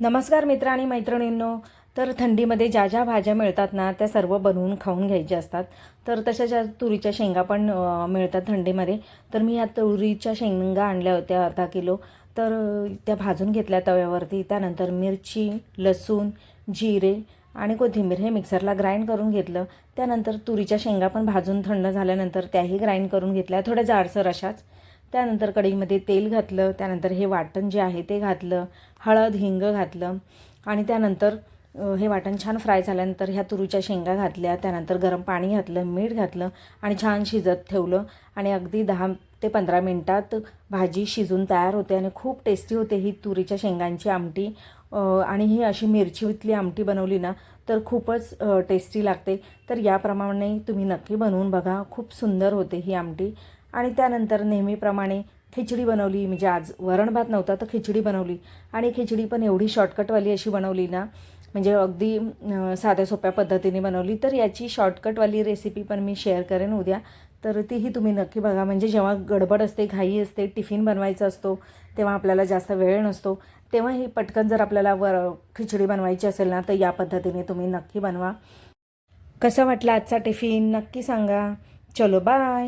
नमस्कार मित्र आणि मैत्रिणींनो. तर थंडीमध्ये ज्या ज्या भाज्या मिळतात ना त्या सर्व बनवून खाऊन घ्यायच्या असतात. तर तशा ज्या तुरीच्या शेंगा पण मिळतात थंडीमध्ये. तर मी ह्या तुरीच्या शेंगा आणल्या होत्या अर्धा किलो. तर त्या भाजून घेतल्या तव्यावरती. त्यानंतर मिरची लसूण जिरे आणि कोथिंबीर हे मिक्सरला ग्राइंड करून घेतलं. त्यानंतर तुरीच्या शेंगा पण भाजून थंड झाल्यानंतर त्याही ग्राइंड करून घेतल्या. थोड्या जाडसर अशाच. त्यानंतर कढईमध्ये तेल घातलं त्यानंतर हे वाटण जे आहे ते घातलं हळद हिंग घातलं आणि त्यानंतर हे वाटण छान फ्राय झाल्यानंतर ह्या तुरीच्या शेंगा घातल्या त्यानंतर गरम पाणी घातलं मीठ घातलं आणि छान शिजत ठेवलं आणि अगदी दहा ते पंधरा मिनटात भाजी शिजून तयार होते आणि खूप टेस्टी होते ही तुरीच्या शेंगांची आमटी. आणि ही अशी मिरचीतली आमटी बनवली ना तर खूपच टेस्टी लागते. तर याप्रमाणे तुम्ही नक्की बनवून बघा खूप सुंदर होते ही आमटी. आणि त्यानंतर नेहमीप्रमाणे खिचडी बनवली. म्हणजे आज वरण भात नव्हता तर खिचडी बनवली. आणि खिचडी पण एवढी शॉर्टकटवाली अशी बनवली ना म्हणजे अगदी साध्या सोप्या पद्धतीने बनवली. तर याची शॉर्टकटवाली रेसिपी पण मी शेअर करेन उद्या. तर तीही तुम्ही नक्की बघा. म्हणजे जेव्हा गडबड असते घाई असते टिफिन बनवायचा असतो तेव्हा आपल्याला जास्त वेळ नसतो. तेव्हा ही पटकन जर आपल्याला वर खिचडी बनवायची असेल ना तर या पद्धतीने तुम्ही नक्की बनवा. कसा वाटला आजचा टिफिन नक्की सांगा. चलो बाय